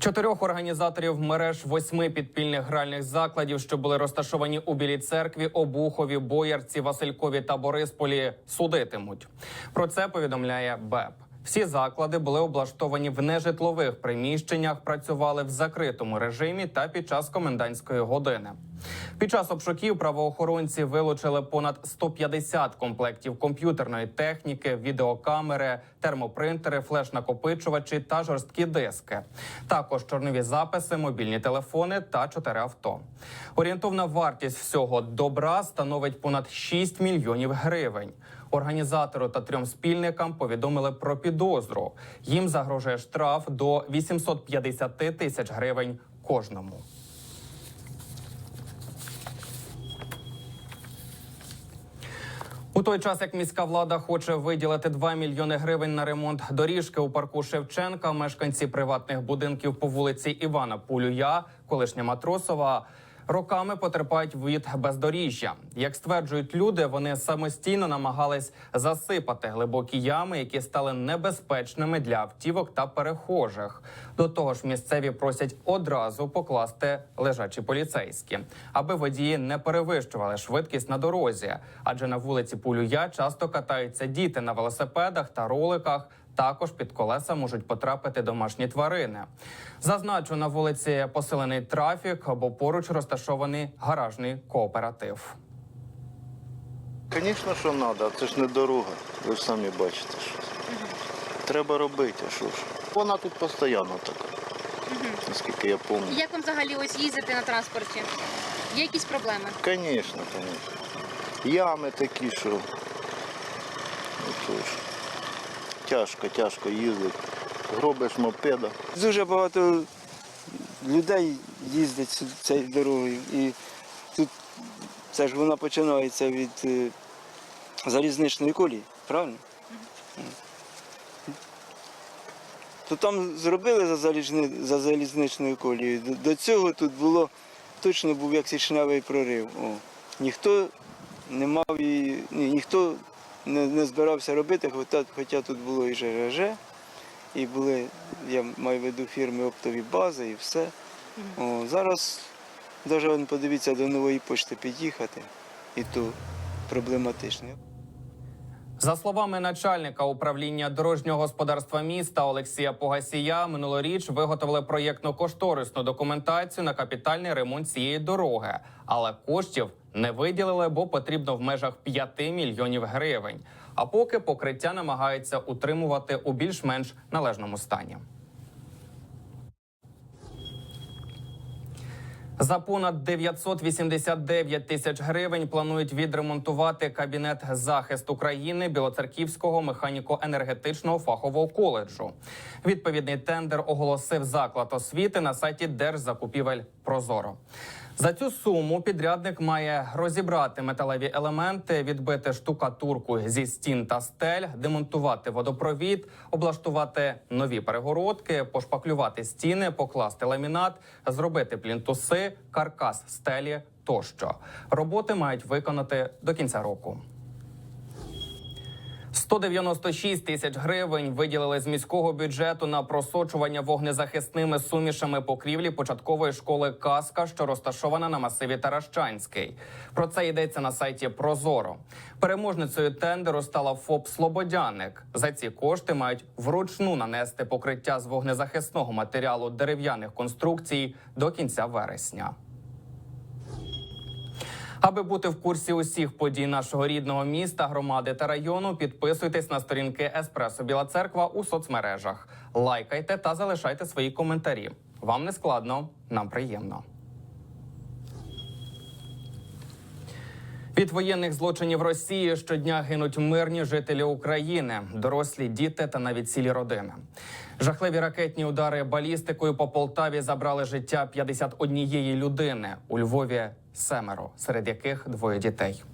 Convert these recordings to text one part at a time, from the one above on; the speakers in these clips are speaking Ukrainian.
Чотирьох організаторів мереж восьми підпільних гральних закладів, що були розташовані у Білій церкві, Обухові, Боярці, Василькові та Борисполі, судитимуть. Про це повідомляє БЕП. Всі заклади були облаштовані в нежитлових приміщеннях, працювали в закритому режимі та під час комендантської години. Під час обшуків правоохоронці вилучили понад 150 комплектів комп'ютерної техніки, відеокамери, термопринтери, флеш-накопичувачі та жорсткі диски. Також чорнові записи, мобільні телефони та чотири авто. Орієнтовна вартість всього добра становить понад 6 мільйонів гривень. Організатору та трьом спільникам повідомили про підозру. Їм загрожує штраф до 850 тисяч гривень кожному. У той час, як міська влада хоче виділити 2 мільйони гривень на ремонт доріжки у парку Шевченка, мешканці приватних будинків по вулиці Івана Пулюя, колишня Матросова, роками потерпають від бездоріжжя. Як стверджують люди, вони самостійно намагались засипати глибокі ями, які стали небезпечними для автівок та перехожих. До того ж, місцеві просять одразу покласти лежачі поліцейські, аби водії не перевищували швидкість на дорозі. Адже на вулиці Пулюя часто катаються діти на велосипедах та роликах. Також під колеса можуть потрапити домашні тварини. Зазначу, на вулиці посилений трафік, бо поруч розташований гаражний кооператив. Звісно, що треба, це ж не дорога. Ви ж самі бачите, що. Треба робити, а що ж. Вона тут постійно така, наскільки я пам'ятаю. Як вам взагалі ось їздити на транспорті? Є якісь проблеми? Звісно, звісно. Ями такі, що. Отож. Тяжко, тяжко їздити. Гробиш мопеда. Дуже багато людей їздить цією дорогою. І тут це ж вона починається від е, залізничної колії, правильно? То там зробили за, залізни, за залізничною колією. До цього тут було точно був як січневий прорив. О. Ніхто не мав і ні, ніхто не, не збирався робити, хоча, тут було і ЖРЖ, і були, я маю в виду фірми оптові бази і все. О, зараз навіть подивіться до нової почти під'їхати, і то проблематично. За словами начальника управління дорожнього господарства міста Олексія Погасія, минулоріч виготовили проєктно-кошторисну документацію на капітальний ремонт цієї дороги, але коштів не виділили, бо потрібно в межах 5 мільйонів гривень. А поки покриття намагаються утримувати у більш-менш належному стані. За понад 989 тисяч гривень планують відремонтувати кабінет захист України Білоцерківського механіко-енергетичного фахового коледжу. Відповідний тендер оголосив заклад освіти на сайті Держзакупівель Прозоро. За цю суму підрядник має розібрати металеві елементи, відбити штукатурку зі стін та стель, демонтувати водопровід, облаштувати нові перегородки, пошпаклювати стіни, покласти ламінат, зробити плінтуси, каркас стелі тощо. Роботи мають виконати до кінця року. 196 тисяч гривень виділили з міського бюджету на просочування вогнезахисними сумішами покрівлі початкової школи Каска, що розташована на масиві Таращанський. Про це йдеться на сайті Прозоро. Переможницею тендеру стала ФОП Слободяник. За ці кошти мають вручну нанести покриття з вогнезахисного матеріалу дерев'яних конструкцій до кінця вересня. Аби бути в курсі усіх подій нашого рідного міста, громади та району, підписуйтесь на сторінки Еспресо Біла Церква у соцмережах. Лайкайте та залишайте свої коментарі. Вам не складно, нам приємно. Від воєнних злочинів Росії щодня гинуть мирні жителі України, дорослі діти та навіть цілі родини. Жахливі ракетні удари балістикою по Полтаві забрали життя 51 людини. У Львові семеро, серед яких двоє дітей.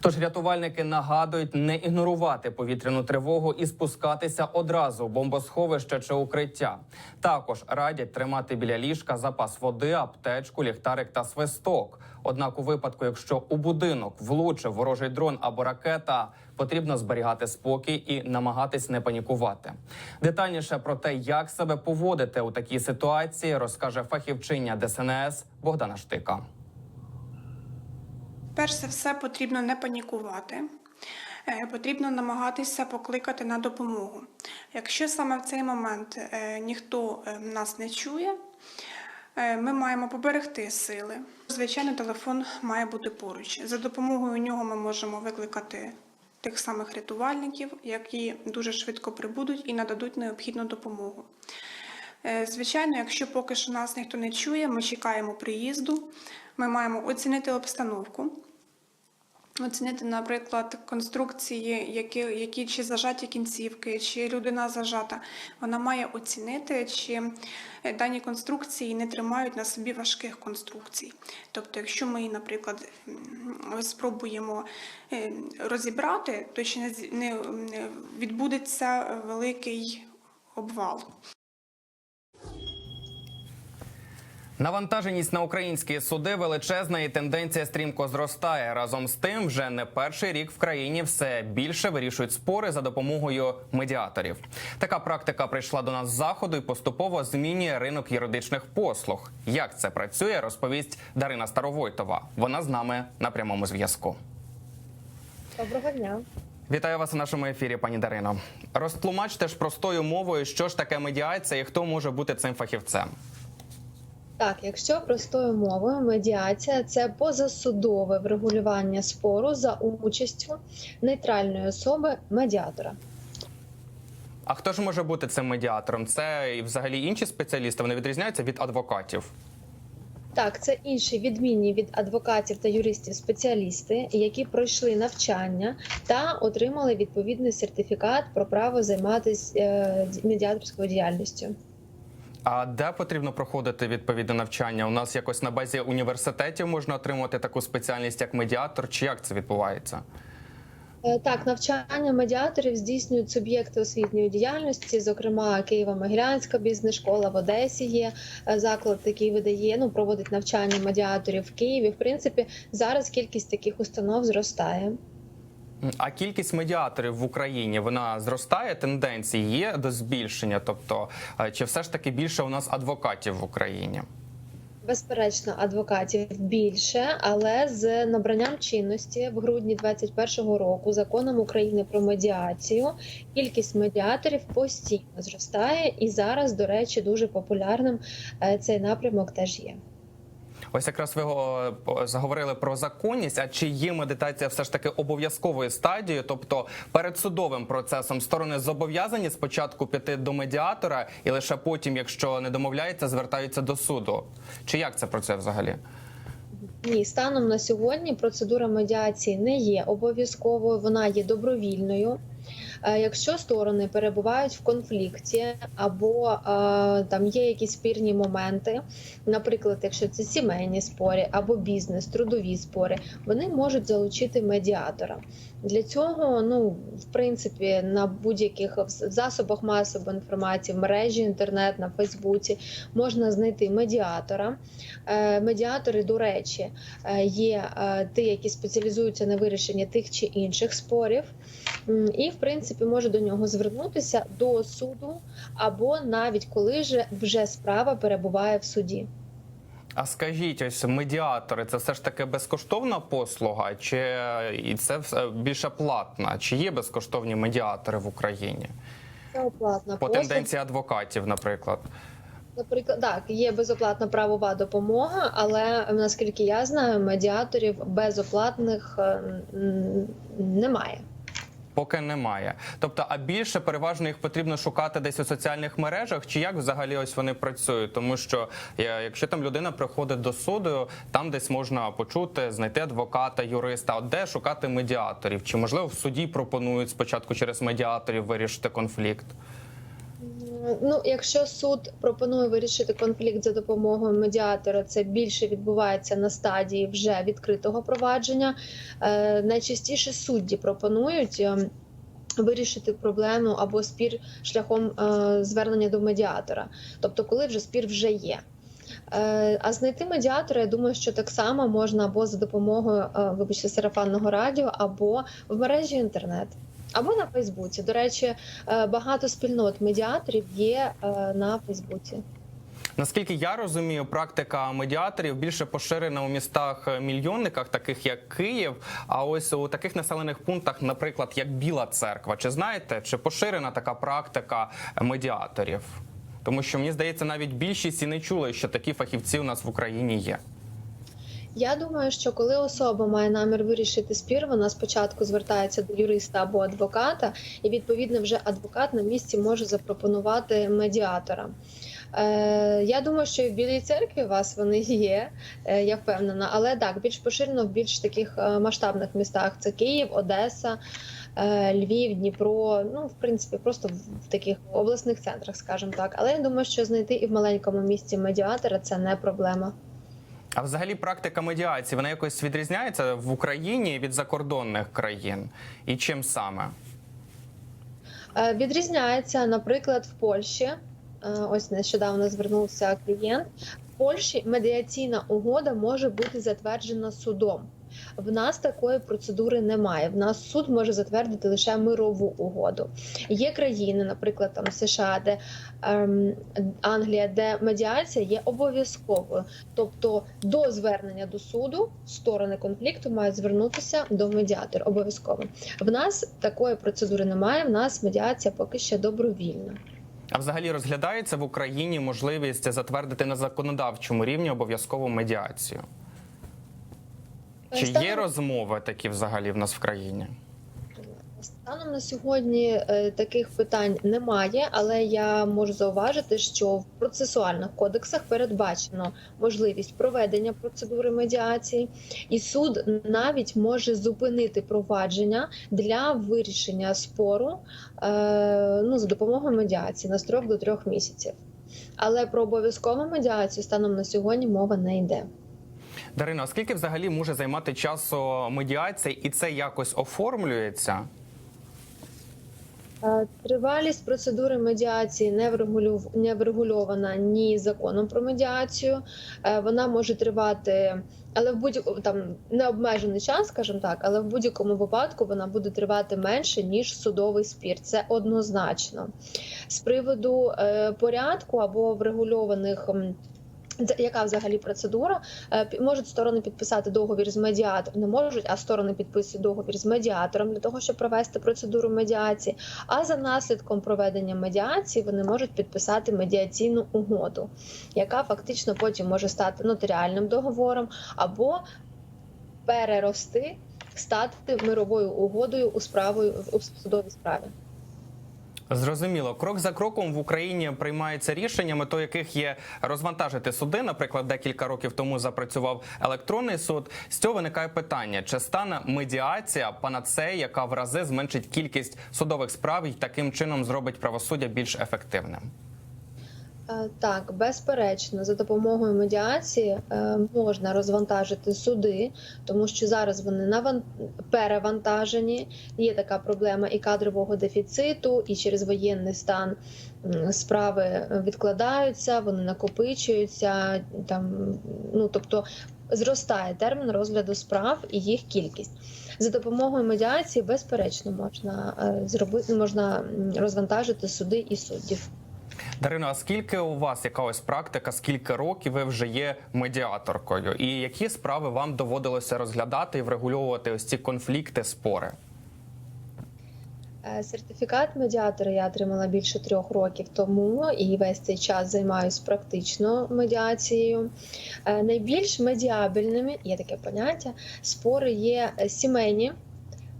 Тож рятувальники нагадують не ігнорувати повітряну тривогу і спускатися одразу в бомбосховище чи укриття. Також радять тримати біля ліжка запас води, аптечку, ліхтарик та свисток. Однак, у випадку, якщо у будинок влучив ворожий дрон або ракета, потрібно зберігати спокій і намагатись не панікувати. Детальніше про те, як себе поводити у такій ситуації, розкаже фахівчиня ДСНС Богдана Штика. Перш за все, потрібно не панікувати. Е, Потрібно намагатися покликати на допомогу. Якщо саме в цей момент е, ніхто е, нас не чує, ми маємо поберегти сили. Звичайно, телефон має бути поруч. За допомогою нього ми можемо викликати тих самих рятувальників, які дуже швидко прибудуть і нададуть необхідну допомогу. Звичайно, якщо поки що нас ніхто не чує, ми чекаємо приїзду. Ми маємо оцінити обстановку, оцінити, наприклад, конструкції, які, які чи зажаті кінцівки, чи людина зажата. Вона має оцінити, чи е, дані конструкції не тримають на собі важких конструкцій. Тобто, якщо ми, наприклад, спробуємо е, розібрати, то ще не відбудеться великий обвал. Навантаженість на українські суди величезна і тенденція стрімко зростає. Разом з тим, вже не перший рік в країні все більше вирішують спори за допомогою медіаторів. Така практика прийшла до нас з заходу і поступово змінює ринок юридичних послуг. Як це працює, розповість Дарина Старовойтова. Вона з нами на прямому зв'язку. Доброго дня. Вітаю вас у нашому ефірі, пані Дарино. Розтлумачте ж простою мовою, що ж таке медіація і хто може бути цим фахівцем. Так, якщо простою мовою, медіація це позасудове врегулювання спору за участю нейтральної особи медіатора. А хто ж може бути цим медіатором? Це і взагалі інші спеціалісти вони відрізняються від адвокатів. Так, це інші відмінні від адвокатів та юристів спеціалісти, які пройшли навчання та отримали відповідний сертифікат про право займатися е, медіаторською діяльністю. А де потрібно проходити відповідне навчання? У нас якось на базі університетів можна отримати таку спеціальність як медіатор, чи як це відбувається? Е, Так, навчання медіаторів здійснюють суб'єкти освітньої діяльності, зокрема Києво-Могилянська бізнес-школа в Одесі є е, заклад, який видає, ну проводить навчання медіаторів в Києві. В принципі, зараз кількість таких установ зростає. А кількість медіаторів в Україні вона зростає. Тенденції є до збільшення. Тобто, е, чи все ж таки більше у нас адвокатів в Україні? Безперечно, адвокатів більше, але з набранням чинності в грудні 2021 року законом України про медіацію кількість медіаторів постійно зростає, і зараз, до речі, дуже популярним е, цей напрямок теж є. Ось якраз ви о, заговорили про законність. А чи є медитація все ж таки обов'язковою стадією? Тобто перед судовим процесом сторони зобов'язані спочатку піти до медіатора, і лише потім, якщо не домовляються, звертаються до суду. Чи як це працює взагалі? Ні, станом на сьогодні процедура медіації не є обов'язковою, вона є добровільною. Е, Якщо сторони перебувають в конфлікті або е, там є якісь спірні моменти, наприклад, якщо це сімейні спори або бізнес, трудові спори, вони можуть залучити медіатора. Для цього, ну в принципі, на будь-яких засобах масової інформації, в мережі інтернет, на Фейсбуці можна знайти медіатора. Е, Медіатори, до речі, є ті, які спеціалізуються на вирішенні тих чи інших спорів, і в принципі може до нього звернутися до суду, або навіть коли же вже справа перебуває в суді. А скажіть, ось медіатори це все ж таки безкоштовна послуга, чи і це все більше платна? Чи є безкоштовні медіатори в Україні? Це оплатна По послуга. тенденції адвокатів, наприклад. Наприклад, так, є безоплатна правова допомога, але наскільки я знаю, медіаторів безоплатних е, немає. Поки немає. Тобто, а більше переважно їх потрібно шукати десь у соціальних мережах, чи як взагалі ось вони працюють? Тому що е, якщо там людина приходить до суду, там десь можна почути, знайти адвоката, юриста. От де шукати медіаторів? Чи можливо в суді пропонують спочатку через медіаторів вирішити конфлікт? Ну, якщо суд пропонує вирішити конфлікт за допомогою медіатора, це більше відбувається на стадії вже відкритого провадження. Е, найчастіше судді пропонують. е, Вирішити проблему або спір шляхом е, звернення до медіатора, тобто, коли вже спір вже є. Е, А знайти медіатора, я думаю, що так само можна або за допомогою, е, вибачте, сарафанного радіо, або в мережі інтернет, або на Фейсбуці. До речі, е, багато спільнот медіаторів є е, на Фейсбуці. Наскільки я розумію, практика медіаторів більше поширена у містах е, мільйонниках, таких як Київ. А ось у таких населених пунктах, наприклад, як Біла Церква, чи знаєте, чи поширена така практика медіаторів? Тому що мені здається, навіть більшість і не чули, що такі фахівці у нас в Україні є. Я думаю, що коли особа має намір вирішити спір, вона спочатку звертається до юриста або адвоката, і відповідно вже адвокат на місці може запропонувати медіатора. Е, я думаю, що і в Білій церкві у вас вони є, е, я впевнена. Але так, більш поширено в більш таких е, масштабних містах це Київ, Одеса, Львів, Дніпро. Ну, в принципі, просто в таких обласних центрах, скажімо так. Але я думаю, що знайти і в маленькому місті медіатора це не проблема. А взагалі практика медіації вона якось відрізняється в Україні від закордонних країн. І чим саме? Е, Відрізняється, наприклад, в Польщі. е, Ось нещодавно звернувся клієнт. В Польщі медіаційна угода може бути затверджена судом. В нас такої процедури немає. В нас суд може затвердити лише мирову угоду. Є країни, наприклад, там США, де ем, Англія, де медіація є обов'язковою. Тобто до звернення до суду сторони конфлікту мають звернутися до медіатора. Обов'язково. В нас такої процедури немає. В нас медіація поки що добровільна. А взагалі розглядається в Україні можливість затвердити на законодавчому рівні обов'язкову медіацію? Чи є розмови такі взагалі в нас в країні? Станом на сьогодні е, таких питань немає, але я можу зауважити, що в процесуальних кодексах передбачено можливість проведення процедури медіації, і суд навіть може зупинити провадження для вирішення спору е, ну, за допомогою медіації на строк до трьох місяців. Але про обов'язкову медіацію станом на сьогодні мова не йде. Дарина, а скільки взагалі може займати часу медіація, і це якось оформлюється? Е, Тривалість процедури медіації не не врегульована ні законом про медіацію. Е, Вона може тривати, але в будь-якому там необмежений час, скажімо так, але в будь-якому випадку вона буде тривати менше ніж судовий спір. Це однозначно. З приводу е, порядку або врегульованих. Яка взагалі процедура? Е, Можуть сторони підписати договір з медіатором, не можуть, а сторони підписують договір з медіатором для того, щоб провести процедуру медіації. А за наслідком проведення медіації вони можуть підписати медіаційну угоду, яка фактично потім може стати нотаріальним договором або перерости, стати мировою угодою у справою у судовій справі. Зрозуміло, крок за кроком в Україні приймаються рішення, метою яких є розвантажити суди. Наприклад, декілька років тому запрацював електронний суд. З цього виникає питання: чи стане медіація панацея, яка в рази зменшить кількість судових справ і таким чином зробить правосуддя більш ефективним? Е, Так, безперечно, за допомогою медіації е, можна розвантажити суди, тому що зараз вони наван... перевантажені. Є така проблема і кадрового дефіциту, і через воєнний стан справи відкладаються, вони накопичуються. Там, ну тобто зростає термін розгляду справ і їх кількість. За допомогою медіації, безперечно, можна е, зробити, можна розвантажити суди і суддів. Дарино, а скільки у вас яка ось практика? Скільки років ви вже є медіаторкою? І які справи вам доводилося розглядати і врегульовувати ось ці конфлікти, спори? Е, Сертифікат медіатора я отримала більше трьох років тому і весь цей час займаюся практично медіацією. Е, Найбільш медіабельними є таке поняття. Спори є е, сімейні,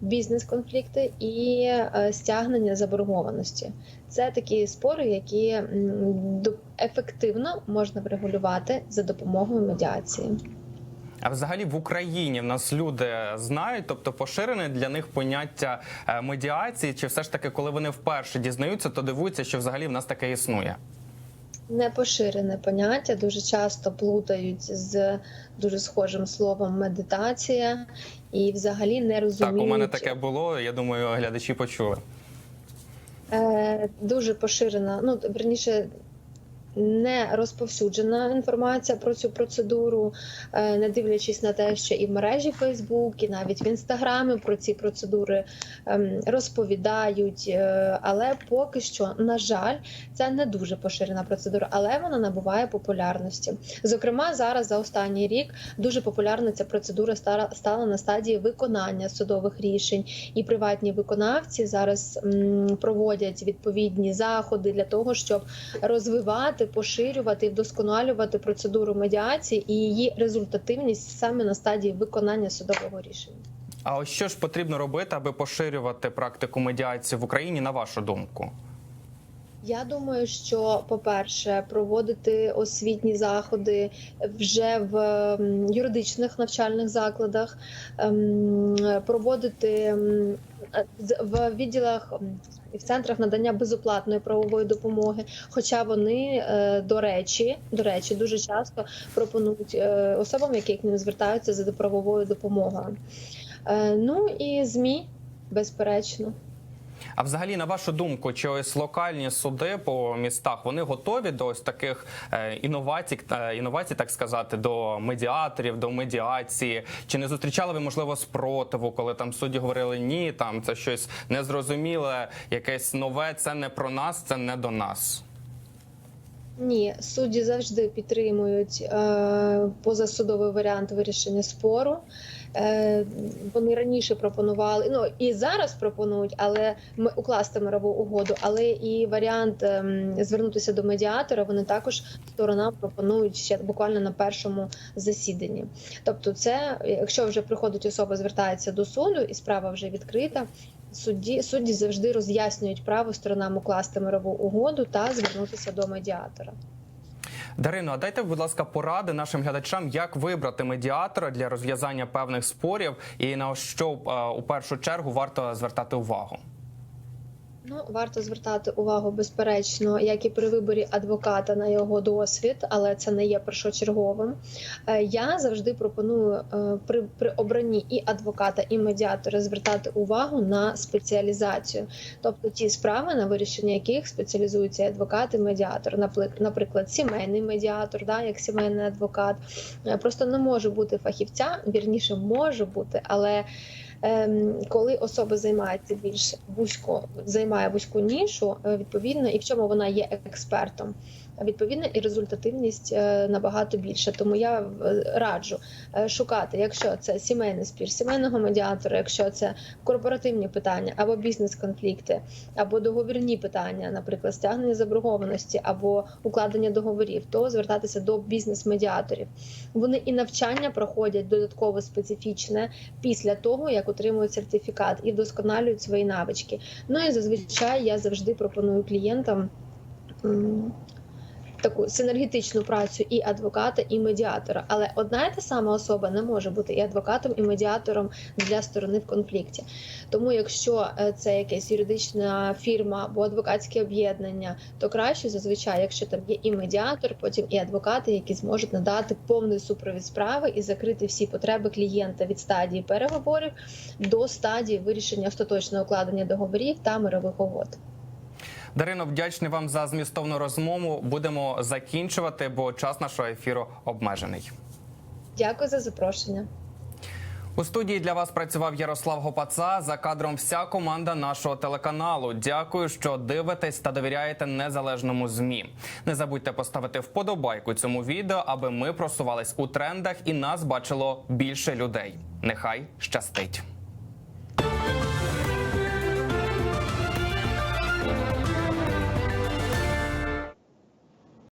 бізнес-конфлікти і стягнення заборгованості. Це такі спори, які ефективно можна врегулювати за допомогою медіації. А взагалі в Україні в нас люди знають, тобто поширене для них поняття е, медіації, чи все ж таки, коли вони вперше дізнаються, то дивуються, що взагалі в нас таке існує. Непоширене поняття дуже часто плутають з дуже схожим словом медитація і взагалі не розуміють. Так, у мене таке було. Я думаю, глядачі почули. Е, дуже поширена. Ну верніше, не розповсюджена інформація про цю процедуру, е, не дивлячись на те, що і в мережі Facebook, і навіть в інстаграмі про ці процедури ем, розповідають. Е, Але поки що, на жаль, це не дуже поширена процедура, але вона набуває популярності. Зокрема, зараз за останній рік дуже популярна ця процедура стала на стадії виконання судових рішень, і приватні виконавці зараз проводять відповідні заходи для того, щоб розвивати, поширювати і вдосконалювати процедуру медіації і її результативність саме на стадії виконання судового рішення. А ось що ж потрібно робити, аби поширювати практику медіації в Україні, на вашу думку? Я думаю, що по-перше, проводити освітні заходи вже в юридичних навчальних закладах, ем, проводити в відділах і в центрах надання безоплатної правової допомоги. Хоча вони, е, до речі, до речі, дуже часто пропонують е, особам, які ним звертаються за правовою допомогою. Е, Ну і змі, безперечно. А взагалі, на вашу думку, чи ось локальні суди по містах вони готові до ось таких е, інновацій, е, інновацій, так сказати, до медіаторів, до медіації? Чи не зустрічали ви можливо спротиву, коли там судді говорили ні, там це щось незрозуміле, якесь нове, це не про нас, це не до нас. Ні, судді завжди підтримують е, позасудовий варіант вирішення спору. Е, вони раніше пропонували, ну і зараз пропонують, але ми укласти мирову угоду, але і варіант ем, звернутися до медіатора. Вони також сторонам пропонують ще буквально на першому засіданні. Тобто, це якщо вже приходить особа, звертається до суду, і справа вже відкрита. Судді судді завжди роз'яснюють право сторонам укласти мирову угоду та звернутися до медіатора. Дарино, а дайте, будь ласка, поради нашим глядачам, як вибрати медіатора для розв'язання певних спорів, і на що е, у першу чергу варто звертати увагу. Ну, варто звертати увагу, безперечно, як і при виборі адвоката на його досвід, але це не є першочерговим. Е, Я завжди пропоную е, при, при обранні і адвоката, і медіатора звертати увагу на спеціалізацію, тобто ті справи, на вирішення яких спеціалізуються адвокат і медіатор, наприклад, сімейний медіатор, да, як сімейний адвокат. Е, Просто не може бути фахівця, вірніше може бути, але коли особа займається більш вузько, займає вузьку нішу, е, відповідно, і в чому вона є експертом. Відповідно, і результативність е, набагато більша. Тому я е, раджу е, шукати, якщо це сімейний спір, сімейного медіатора, якщо це корпоративні питання або бізнес-конфлікти, або договірні питання, наприклад, стягнення заборгованості або укладення договорів, то звертатися до бізнес-медіаторів. Вони і навчання проходять додатково специфічне після того, як отримують сертифікат і вдосконалюють свої навички. Ну і зазвичай я завжди пропоную клієнтам. Таку синергетичну працю і адвоката, і медіатора, але одна і та сама особа не може бути і адвокатом, і медіатором для сторони в конфлікті. Тому, якщо е, це якась юридична фірма або адвокатське об'єднання, то краще зазвичай, якщо там є і медіатор, потім і адвокати, які зможуть надати повний супровід справи і закрити всі потреби клієнта від стадії переговорів до стадії вирішення остаточного укладення договорів та мирових угод. Дарино, вдячний вам за змістовну розмову. Будемо закінчувати, бо час нашого ефіру обмежений. Дякую за запрошення. У студії для вас працював Ярослав Гопаца. За кадром вся команда нашого телеканалу. Дякую, що дивитесь та довіряєте незалежному змі. Не забудьте поставити вподобайку цьому відео, аби ми просувались у трендах і нас бачило більше людей. Нехай щастить.